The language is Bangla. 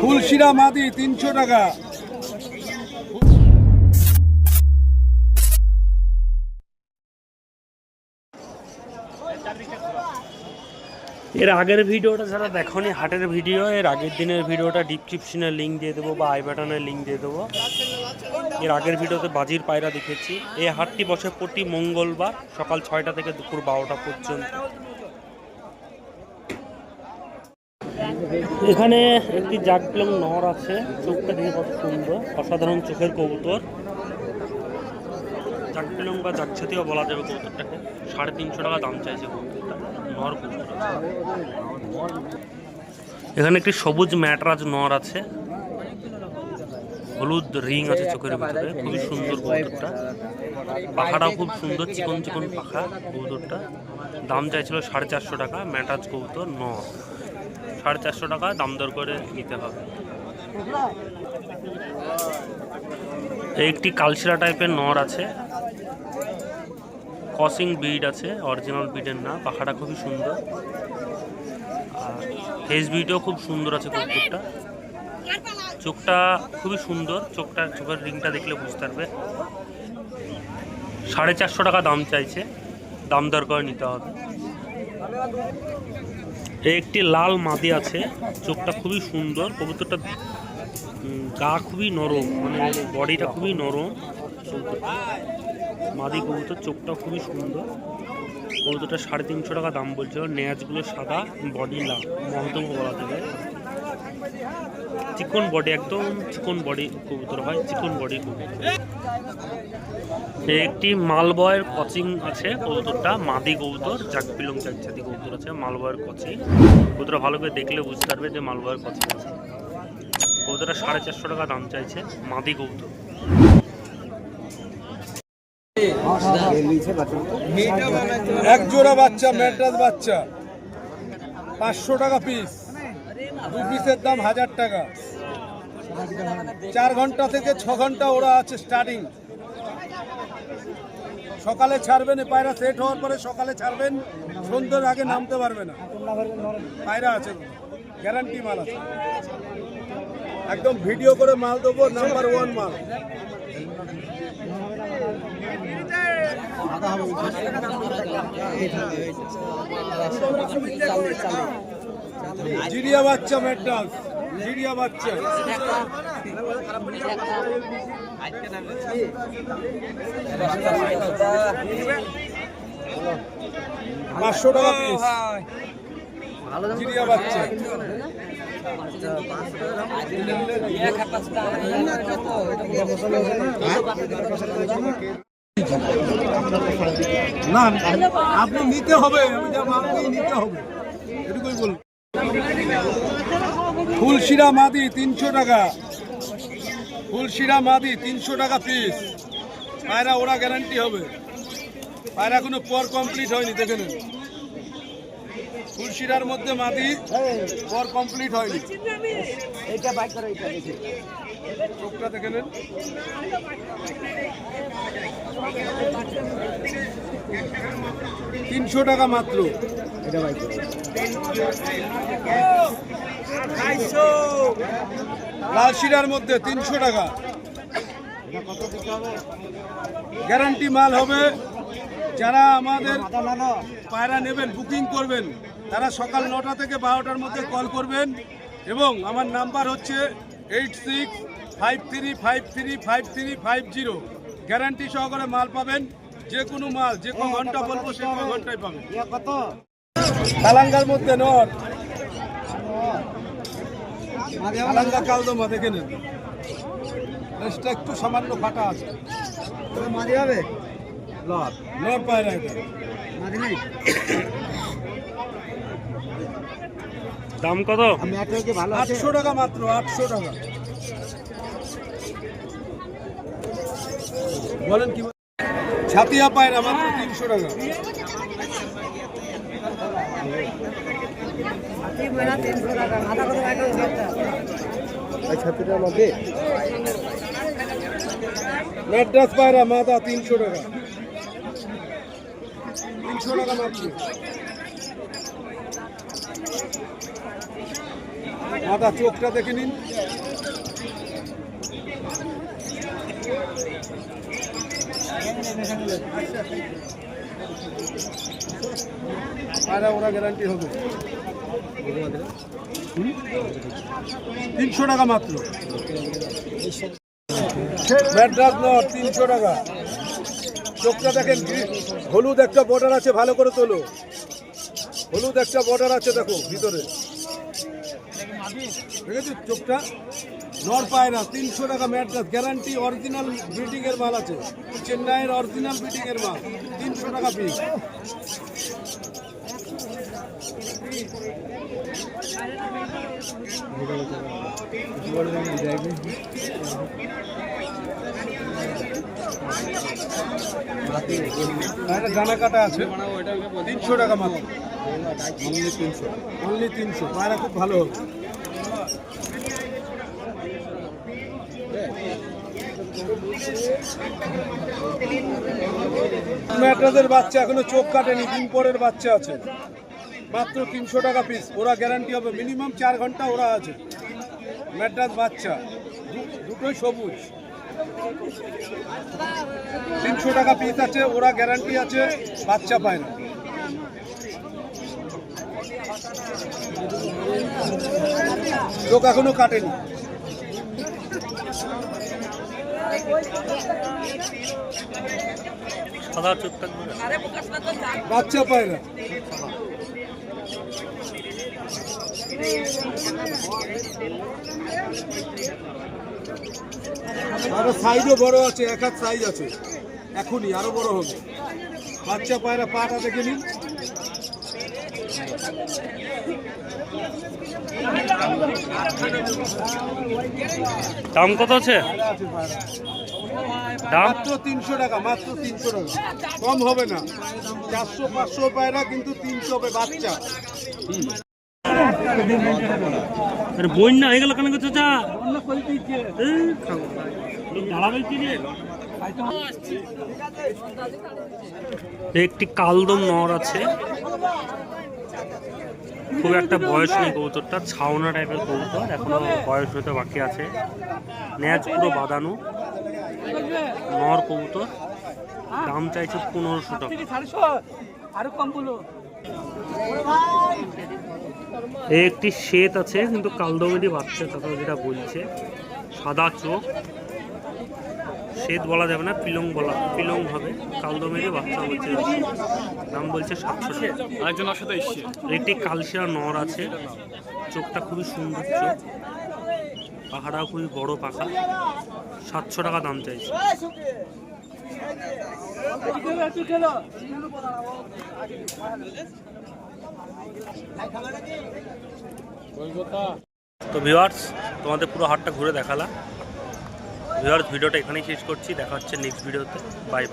ফুলশিরা মাদি তিনশো টাকা। এর আগের ভিডিওটা যারা দেখনি, হাটের ভিডিও, এর আগের দিনের ভিডিওটা ডিসক্রিপশনে লিঙ্ক দিয়ে দেবো বা আই বাটনের লিঙ্ক দিয়ে দেবো। এর আগের ভিডিওতে বাজির পায়রা দেখেছি। এই হাটটি বসে প্রতি মঙ্গলবার সকাল ছয়টা থেকে দুপুর বারোটা পর্যন্ত। এখানে একটি জাগলং নর আছে। চোখটা দেখে কত সুন্দর। অসাধারণ চোখের কবুতর। জাগলং বা জাগছাতিও বলা যাবে কবুতরটাকে। সাড়ে তিনশো টাকা দাম চাইছে কবুতরটা। নর কবুতর। এখানে একটি সবুজ ম্যাটরাজ নর আছে। হলুদ রিং আছে চোখের ভিতরে। খুবই সুন্দর কবুতরটা। পাখাটাও খুব সুন্দর, চিকন চিকন পাখা কবুতরটা। দাম চাইছিল সাড়ে চারশো টাকা, ম্যাটরাজ কবুতর, নর। সাড়ে চারশো টাকা, দাম দর করে নিতে হবে। একটি কালশিরা টাইপের নর আছে। কসিং বিড আছে অরিজিনাল বিডের না, পাখাটা খুবই সুন্দর। আর ফেস বিডও খুব সুন্দর আছে কুকুরটা চোখটা। খুবই সুন্দর চোখটা চোখের রিংটা দেখলে বুঝতে পারবে। সাড়ে চারশো টাকা দাম চাইছে, দাম দর করে নিতে হবে। একটি লাল মাদি আছে, চোখটা খুবই সুন্দর, কবুতরটা গা খুবই নরম মানে বডিটা খুবই নরম। মাদি কবুতর চোখটা খুবই সুন্দর। কবুতরটা সাড়ে তিনশো টাকা দাম বলছে। নেয়াজগুলো সাদা বডি লাল। মহতম বলা যাবে চিকন বডি একদম চিকন বডি কবুতর হয়। চিকন বডি কবুতর। একটি মালবয়ের কচিং আছে কবুতরটা। মাদি কবুতর জাক পিলং জাতি কবুতর আছে। মালবয়ের কচিং। কবুতরটা ভালো করে দেখলে বুঝতে পারবে যে মালবয়ের কচিং আছে। কবুতরটা সাড়ে চারশো টাকা দাম চাইছে মাদি কবুতর। এক জোড়া বাচ্চা ম্যাড্রাস বাচ্চা। পাঁচশো টাকা পিস দু পিসের দাম হাজার টাকা। চার ঘণ্টা থেকে ছ ঘণ্টা ওরা আছে স্টার্টিং সকালে ছাড়বেন পায়রা সেট হওয়ার পরে সকালে ছাড়বেন, সন্ধ্যের আগে নামতে পারবে না। পায়রা আছে। গ্যারান্টি মাল আছে। একদম ভিডিও করে মাল দেবো নাম্বার ওয়ান মাল। জিরিয়া বাচ্চা ম্যাড্রাস জিরিয়া বাচ্চা। পাঁচশো টাকা পিস জিরিয়া বাচ্চা। না, আপনি নিতে হবে নিতে হবে। এটুকুই ফুলশিরা মাদি তিনশো টাকা। ফুলশিরা মাদি তিনশো টাকা পিস পায়রা ওরা গ্যারান্টি হবে। পায়রা কোনো পর কমপ্লিট হয়নি, দেখে নেন। ফুলশিরার মধ্যে মাদি পর কমপ্লিট হয়নি। চোখটা দেখে নেন। তিনশো টাকা মাত্র। এটা লাল শিরার মধ্যে তিনশো টাকা। গ্যারান্টি মাল হবে যারা আমাদের পায়রা নেবেন বুকিং করবেন, তারা সকাল নটা থেকে বারোটার মধ্যে কল করবেন এবং আমার নাম্বার হচ্ছে eight six five three five three five three five zero guarantee সহকারে মাল পাবেন, যে কোনো মাল, যে কোনো ঘণ্টা বলব, সে কোনো ঘন্টায় পাবেন। কালাঙ্গার মধ্যে নট কালাঙ্গা কালদমা দেখে নেন। একটু সামান্য ফাটা আছে। মাঝে হবে? পায়রা এটা মাঝে নেই? দাম কত? আমি একটা কি ভালো আছে। আটশো টাকা মাত্র আটশো টাকা। বলেন কি ছাতিয়া পায়রা মাত্র তিনশো টাকা। ছাত্রীটার মধ্যে ম্যাড্রাস পায়রা মাথা তিনশো টাকা। মাত্র মাথা, চোখটা দেখে নিন। ওরা গ্যারান্টি হবে। তিনশো টাকা মাত্র। ম্যাড্রাস নট তিনশো টাকা। চোখটা দেখেন হলুদ একটা বর্ডার আছে, ভালো করে তোলো। হলুদ একটা বর্ডার আছে দেখো, ভিতরে। দেখেছ চোখটা? নর পায়রা, তিনশো টাকা ম্যাড্রাস গ্যারান্টি অরিজিনাল ব্রিডিং এর মাল আছে। চেন্নাইয়ের অরিজিনাল ব্রিডিং এর মাল, তিনশো টাকা পিস ডানা কাটা আছে। তিনশো টাকা মাত্র। অনলি তিনশো। অনলি তিনশো পায়রা খুব ভালো হবে। ম্যাট্রাসের বাচ্চা এখনও চোখ কাটেনি, দিন পরের বাচ্চা আছে। মাত্র তিনশো টাকা পিস ওরা গ্যারান্টি হবে। মিনিমাম চার ঘণ্টা ওরা আছে। ম্যাট্রাস বাচ্চা। দুটোই সবুজ। তিনশো টাকা পিস আছে ওরা গ্যারান্টি আছে বাচ্চা পায় না। চোখ এখনও কাটেনি? বাচ্চা পায় না। আরও সাইজও বড় আছে এক হাত সাইজ আছে। এখনই আরও বড় হবে। বাচ্চা পায়রা পাটা দেখে নিন। দাম কত আছে? দাম? মাত্র তিনশো টাকা মাত্র তিনশো টাকা। কম হবে না। চারশো পাঁচশো পায়রা কিন্তু তিনশো হবে বাচ্চা। বন্যা হয়ে গেল কেন চাচা? একটি কালদম নর আছে। খুব একটা বয়স নেই কবুতরটা ছাওনা টাইপের কবুতর এখনও বয়স হতে বাকি আছে। ন্যাচ পুরো বাঁধানো নর কবুতর। দাম চাইছে পনেরোশো টাকা। আরও কম বলো। একটি শ্বেত আছে কিন্তু কালদমেরই বাচ্চা কথা যেটা বলছে সাদা চোখ। শ্বেত বলা যাবে না পিলং বলা পিলং হবে কালদমেরই বাচ্চা বলছে দাম বলছে সাতশো টাকা আরেকজন সাথে এসছে। কালশিয়া নর আছে। চোখটা খুবই সুন্দর চোখ। পাহাড়াও খুবই বড় পাখা। সাতশো টাকা দাম চাইছে। তো ভিওয়ার্স তোমাদের পুরো হাটটা ঘুরে দেখালাম। ভিডিওটা এখানেই শেষ করছি। দেখা হচ্ছে নেক্সট ভিডিওতে বাই